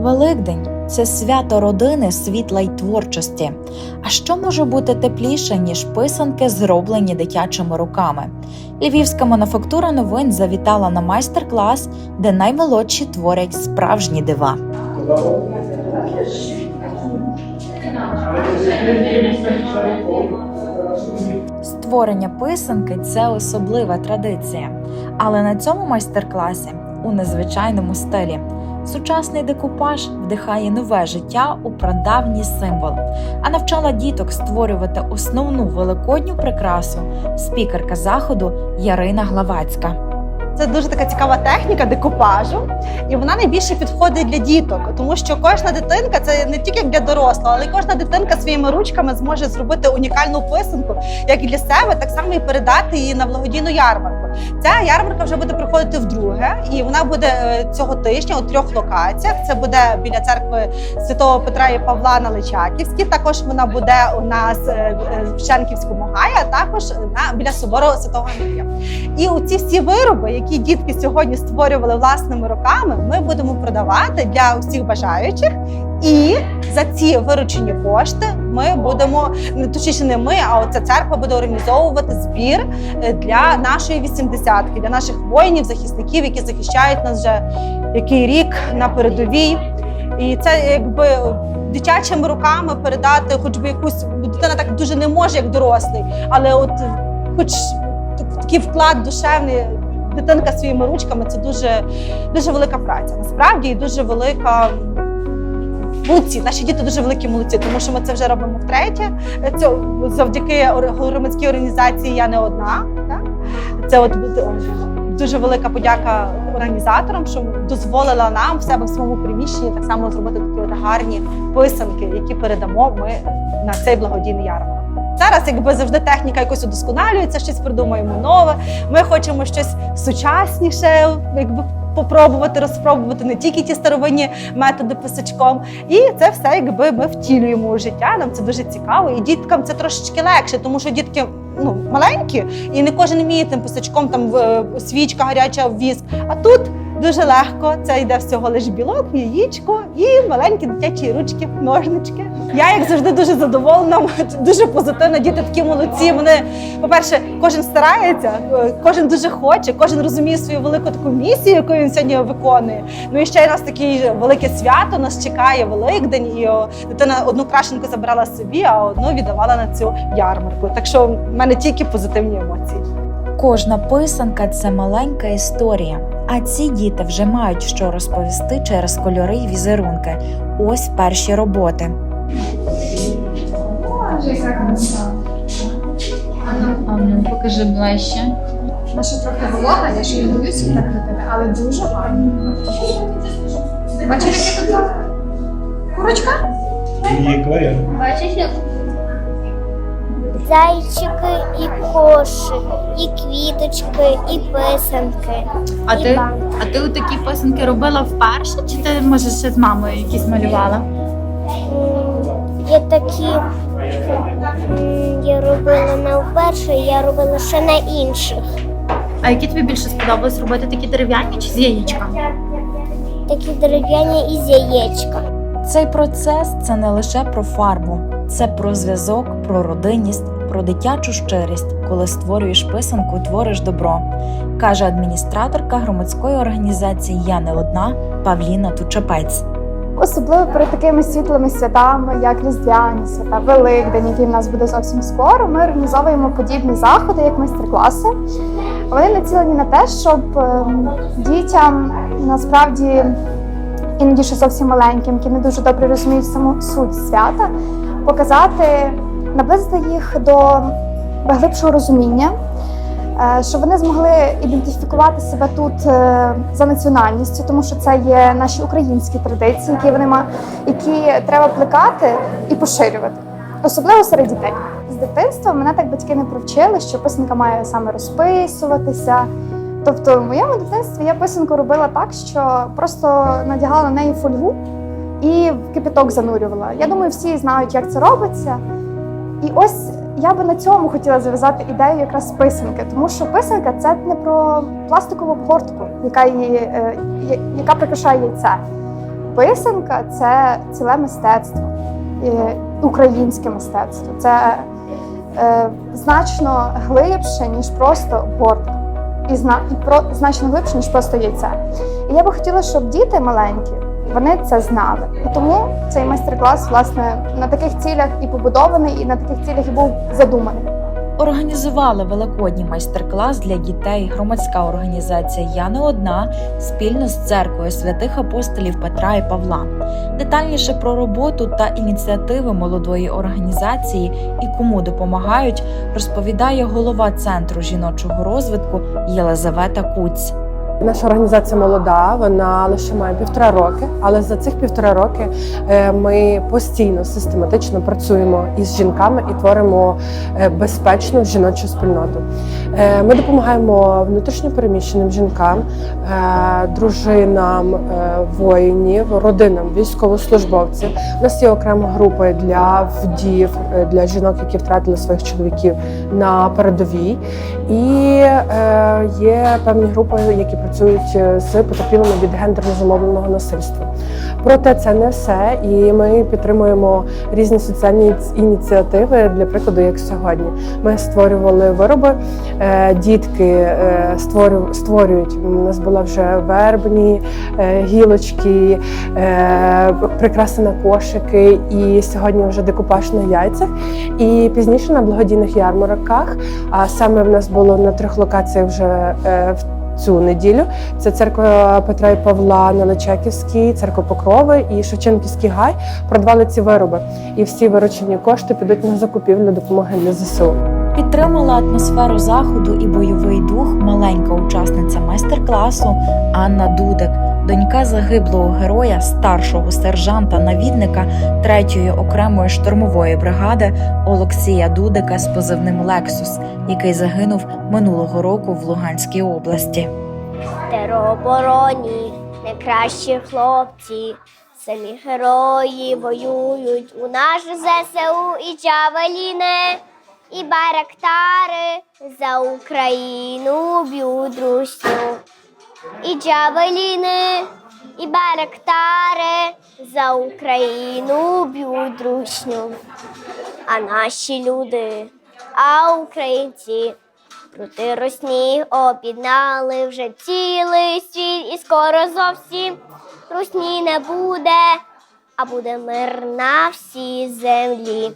Великдень це свято родини, світла й творчості. А що може бути тепліше, ніж писанки, зроблені дитячими руками? Львівська мануфактура новин завітала на майстер-клас, де наймолодші творять справжні дива. Створення писанки це особлива традиція. Але на цьому майстер-класі у незвичайному стилі сучасний декупаж вдихає нове життя у прадавній символ, а навчала діток створювати основну великодню прикрасу спікерка заходу Ярина Главацька. Це дуже така цікава техніка декупажу, і вона найбільше підходить для діток, тому що кожна дитинка це не тільки для дорослого, але й кожна дитинка своїми ручками зможе зробити унікальну писанку, як і для себе, так само і передати її на благодійну ярмарку. Ця ярмарка вже буде проходити вдруге, і вона буде е, цього тижня у трьох локаціях. Це буде біля церкви святого Петра і Павла на Личаківській. Також вона буде у нас е, е, в Шенківському гаї, а також на біля собору Святого Андрія. І оці всі вироби, які дітки сьогодні створювали власними руками, ми будемо продавати для усіх бажаючих. І за ці виручені кошти ми будемо не точніше, не ми, а оця церква буде організовувати збір е, для нашої вісімдесятки, для наших воїнів, захисників, які захищають нас вже який рік на передовій. І це якби дитячими руками передати, хоч би якусь дитина так дуже не може, як дорослий, але от хоч такий вклад душевний. Дитинка своїми ручками це дуже дуже велика праця. Насправді і дуже велика. Молодці, наші діти дуже великі молодці, тому що ми це вже робимо втретє. Це завдяки громадській організації Я не одна. Так? Це от дуже велика подяка організаторам, що дозволила нам в себе в своєму приміщенні так само зробити такі от гарні писанки, які передамо ми на цей благодійний ярмарок. Зараз, якби завжди техніка якось удосконалюється, щось придумаємо нове. Ми хочемо щось сучасніше, якби попробувати розпробувати не тільки ті старовинні методи писачком. І це все, якби ми втілюємо у життя. Нам це дуже цікаво, і діткам це трошечки легше, тому що дітки. Ну, маленькі, і не кожен вміє тим писачком, там в- е, свічка гаряча віск. А тут дуже легко. Це йде всього лише білок, яєчко і маленькі дитячі ручки, ножнички. Я, як завжди, дуже задоволена, дуже позитивна. Діти такі молодці. Вони, по-перше, кожен старається, е, кожен дуже хоче, кожен розуміє свою велику таку місію, яку він сьогодні виконує. Ну і ще й нас таке велике свято нас чекає Великдень, і дитина одну крашенку забрала собі, а одну віддавала на цю ярмарку. Так що в мене тільки позитивні емоції. Кожна писанка це маленька історія. А ці діти вже мають що розповісти через кольори й візерунки. Ось перші роботи. Покажи ближче. Наша трохи волога, я ще боюся так на тебе, але дуже гарно. Бачиш, яка тут курочка? Акваріум. Бачиш, як Зайчики і кошик, і квіточки, і писанки. А і ти, банки. а ти такі писанки робила вперше, чи ти може ще з мамою якісь малювала? Є такі, я робила не вперше, я робила ще на інших. А які тобі більше сподобалось робити такі дерев'яні чи з яєчками? Такі дерев'яні із яєчка. Цей процес це не лише про фарбу, це про зв'язок, про родинність, про дитячу щирість, коли створюєш писанку, твориш добро, каже адміністраторка громадської організації Я не одна Павліна Тучапець. Особливо перед такими світлими святами, як Різдвяні свята, Великдень, який в нас буде зовсім скоро. Ми організовуємо подібні заходи, як майстер-класи. Вони націлені на те, щоб ем, дітям насправді іноді ще зовсім маленьким, які не дуже добре розуміють саму суть свята, показати, наблизити їх до глибшого розуміння. е, Щоб вони змогли ідентифікувати себе тут е, за національністю, тому що це є наші українські традиції, які вони ма- які треба плекати і поширювати, особливо серед дітей. З дитинства мене так батьки не привчили, що писанка має саме розписуватися. Тобто, в моєму дитинстві я писанку робила так, що просто надягала на неї фольгу і в кипяток занурювала. Я думаю, всі знають, як це робиться. І ось я би на цьому хотіла зав'язати ідею якраз писанки, тому що писанка це не про пластикову обгортку, яка її, е, яка прикрашає яйце. писанка це ціле мистецтво, е, українське мистецтво. Це е, значно глибше, ніж просто обгортка. І, зна, і про, значно глибше, ніж просто яйце. І я би хотіла, щоб діти маленькі вони це знали. І тому цей майстер-клас, власне, на таких цілях і побудований, і на таких цілях і був задуманий. Організували великодній майстер-клас для дітей громадська організація Я не одна спільно з церквою святих апостолів Петра і Павла. Детальніше про роботу та ініціативи молодої організації і кому допомагають, розповідає голова центру жіночого розвитку Єлизавета Куць. Наша організація молода, вона лише має півтора роки, але за цих півтора роки е, ми постійно систематично працюємо із жінками і творимо е, безпечну жіночу спільноту. Е, Ми допомагаємо внутрішньопереміщеним жінкам, е, дружинам е, воїнів, родинам військовослужбовців. У нас є окрема група для вдів, для жінок, які втратили своїх чоловіків на передовій. І є певні групи, які працюють з потерпілими від гендерно замовленого насильства. Проте це не все, і ми підтримуємо різні соціальні ініціативи. Для прикладу, як сьогодні, ми створювали вироби. Е, Дітки е, створюють. У нас була вже вербні е, гілочки, прикраси на кошики, і сьогодні вже декупаж на яйцях. І пізніше на благодійних ярмарках. А саме в нас було на трьох локаціях вже в цю неділю. Це церква Петра і Павла на Личаківській, церква Покрови і Шевченківський гай продавали ці вироби. І всі виручені кошти підуть на закупівлю допомоги для ЗСУ. Підтримала атмосферу заходу і бойовий дух маленька учасниця майстер-класу Анна Дудик, донька загиблого героя, старшого сержанта-навідника 3-ї окремої штурмової бригади Олексія Дудика з позивним Лексус, який загинув минулого року в Луганській області. теробороні, найкращі хлопці, самі герої воюють у наш ЗСУ і Джавеліни, і Байрактари за Україну б'ють русню. І Джавеліни, і Байрактари за Україну б'ють русню. А наші люди, а українці Проти русні об'єднали вже цілий світ, і скоро зовсім русні не буде, а буде мир на всій землі.